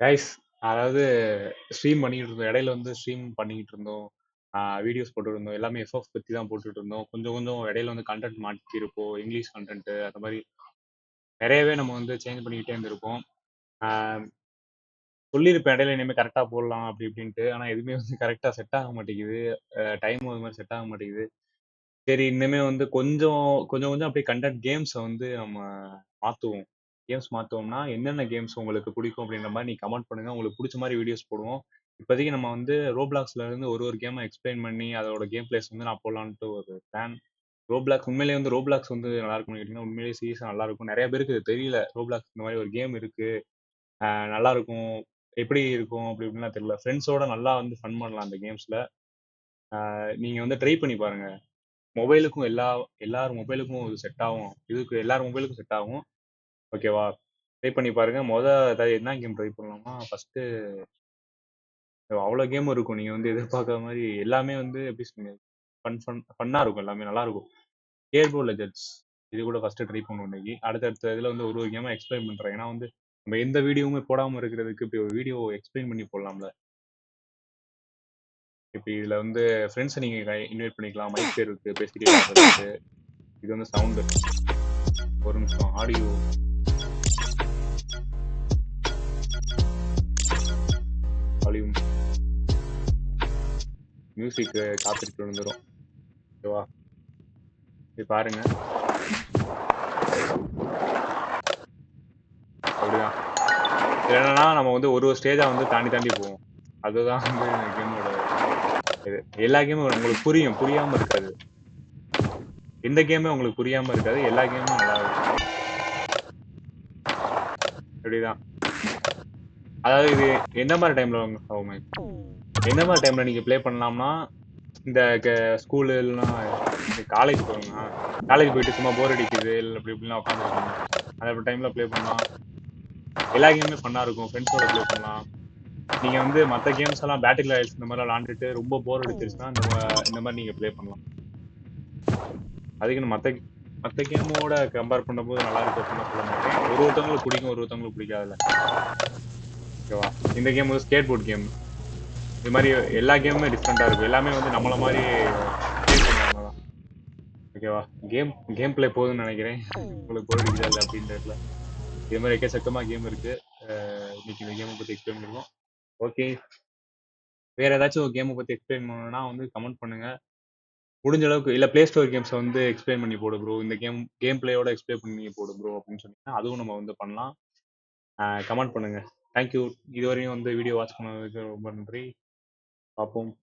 Guys அதாவது stream பண்ணிக்கிட்டு இருந்தோம் இடையில வந்து ஸ்ட்ரீம் பண்ணிக்கிட்டு இருந்தோம் வீடியோஸ் போட்டுட்டு இருந்தோம் எல்லாமே எஃப்எஃப் பற்றி தான் போட்டுட்டு இருந்தோம் கொஞ்சம் கொஞ்சம் இடையில வந்து கண்டென்ட் மாற்றிருப்போம் இங்கிலீஷ் கண்டென்ட் அந்த மாதிரி நிறையவே நம்ம வந்து சேஞ்ச் பண்ணிக்கிட்டே இருந்திருப்போம். சொல்லியிருப்பேன். இடையில இனிமேல் கரெக்டாக போடலாம் அப்படி இப்படின்ட்டு. ஆனால் எதுவுமே வந்து கரெக்டாக செட் ஆக மாட்டேங்குது. டைம் அது மாதிரி செட் ஆக மாட்டேங்குது. சரி இனிமே வந்து கொஞ்சம் கொஞ்சம் கொஞ்சம் அப்படியே கண்டென்ட் கேம்ஸை வந்து நம்ம மாற்றுவோம். கேம்ஸ் மாற்றுவோம்னா என்னென்ன கேம்ஸ் உங்களுக்கு பிடிக்கும் அப்படின்ற மாதிரி நீ கமெண்ட் பண்ணுங்கள் உங்களுக்கு பிடிச்ச மாதிரி வீடியோஸ் போடுவோம். இப்போதைக்கு நம்ம வந்து ரோப்ளாக்ஸ்ல இருந்து ஒரு ஒரு கேமை எக்ஸ்பிளைன் பண்ணி அதோட கேம் பிளேஸ் வந்து நான் போடலான்ட்டு ஒரு பிளான் ரோப்ளாக்ஸ் உண்மையிலேயே வந்து ரோப்ளாக்ஸ் வந்து நல்லா இருக்கும்னு கேட்டிங்கன்னா உண்மையிலேயே சீரியஸாக நல்லா இருக்கும். நிறைய பேருக்கு இது தெரியல. ரோப்ளாக்ஸ் இந்த மாதிரி ஒரு கேம் இருக்கு. ஆஹ் நல்லா இருக்கும். எப்படி இருக்கும் அப்படி இப்படின்லாம் தெரியல. ஃப்ரெண்ட்ஸோட நல்லா வந்து ஃபன் பண்ணலாம் அந்த கேம்ஸ்ல நீங்க வந்து ட்ரை பண்ணி பாருங்க. மொபைலுக்கும் எல்லா எல்லார் மொபைலுக்கும் இது செட் ஆகும். இதுக்கு எல்லார் மொபைலுக்கும் செட் ஆகும். ஓகேவா? ட்ரை பண்ணி பாருங்க. மொதல் என்ன கேம் ட்ரை பண்ணலாமா? ஃபர்ஸ்ட்டு அவ்வளோ கேம் இருக்கும். நீங்க வந்து எதிர்பார்க்காத மாதிரி எல்லாமே வந்து எப்படி சொல்லுங்க ஃபன் ஃபன் ஃபன்னா இருக்கும் எல்லாமே. நல்லா இருக்கும். கேர்போ லெஜெண்ட்ஸ் இது கூட ஃபஸ்ட்டு ட்ரை பண்ணுவோம் இன்னைக்கு. அடுத்தடுத்த இதில் வந்து ஒரு ஒரு கேமாக எக்ஸ்பிளைன் பண்ணுறேன் ஏன்னா வந்து நம்ம எந்த வீடியோவுமே போடாமல் இருக்கிறதுக்கு இப்படி ஒரு வீடியோ எக்ஸ்பிளைன் பண்ணி போடலாம்ல. இப்போ இதில் வந்து ஃப்ரெண்ட்ஸை நீங்கள் இன்வைட் பண்ணிக்கலாம். மைக் பேர் இருக்கு பேசிக்கிட்டே இது வந்து சவுண்டு ஒரு நிமிஷம் ஆடியோ மியூசிக் காப்பிட்டு வந்துடும் ஓகேவா? இது பாருங்க. அப்படிதான். என்னன்னா நம்ம வந்து ஒரு ஒரு ஸ்டேஜா வந்து தாண்டி தாண்டி போவோம். அதுதான் வந்து கேமோட இது. எல்லா கேமும் உங்களுக்கு புரியும். புரியாம இருக்காது. எந்த கேமே உங்களுக்கு புரியாம இருக்காது. எல்லா கேமும் நல்லா இருக்கும். இப்படிதான் அதாவது இது எந்த மாதிரி டைம்ல ஆகுமே என்ன மாதிரி டைம்ல நீங்க ப்ளே பண்ணலாம்னா? இந்த ஸ்கூலு இல்லைன்னா காலேஜ் போவாங்க காலேஜ் போயிட்டு சும்மா போர் அடிக்குது இல்லை அப்படி இப்படிலாம் உட்காந்துருக்காங்க அந்த டைம்ல ப்ளே பண்ணலாம் எல்லா கேமுமே பண்ணா இருக்கும். ஃப்ரெண்ட்ஸோட ப்ளே பண்ணலாம். நீங்க வந்து மற்ற கேம்ஸ் எல்லாம் பேட்டில் ராயல்ஸ் இந்த மாதிரி விளாண்டுட்டு ரொம்ப போர் அடிச்சிருச்சுன்னா இந்த இந்த மாதிரி நீங்க ப்ளே பண்ணலாம். அதுக்குன்னு மற்ற மற்ற கேமோட கம்பேர் பண்ணும்போது நல்லா இருக்கு அப்படின்னு சொல்ல மாட்டேன். ஒரு ஒருத்தவங்களுக்கு பிடிக்கும் ஒரு ஒருத்தவங்களுக்கு பிடிக்காதுல்ல. ஓகேவா இந்த கேம் வந்து ஸ்கேட் போர்ட் கேம் இது மாதிரி எல்லா கேமுமே டிஃப்ரெண்ட்டாக இருக்கும் எல்லாமே வந்து நம்மள மாதிரி பண்ணுவாங்க ஓகேவா கேம் கேம் பிளே போகுதுன்னு நினைக்கிறேன். உங்களுக்கு போர் அடிக்குதா இல்லை அப்படின்றதுல இது மாதிரி எக்கச்சக்கமாக கேம் இருக்கு. இன்னைக்கு இந்த கேமை பற்றி எக்ஸ்பிளைன் பண்ணுவோம் ஓகே வேற ஏதாச்சும் ஒரு கேமை பற்றி எக்ஸ்பிளைன் பண்ணணும்னா வந்து கமெண்ட் பண்ணுங்க. முடிஞ்ச அளவுக்கு இல்லை பிளே ஸ்டோர் கேம்ஸை வந்து எக்ஸ்பிளைன் பண்ணி போடு ப்ரோ இந்த கேம் கேம் பிளேயோட எக்ஸ்பிளைன் பண்ணி போடு ப்ரோ அப்படின்னு சொன்னீங்கன்னா அதுவும் நம்ம வந்து பண்ணலாம். கமெண்ட் பண்ணுங்க. தேங்க்யூ இதுவரையும் வந்து வீடியோ வாட்ச் பண்ணதுக்கு ரொம்ப நன்றி. acum.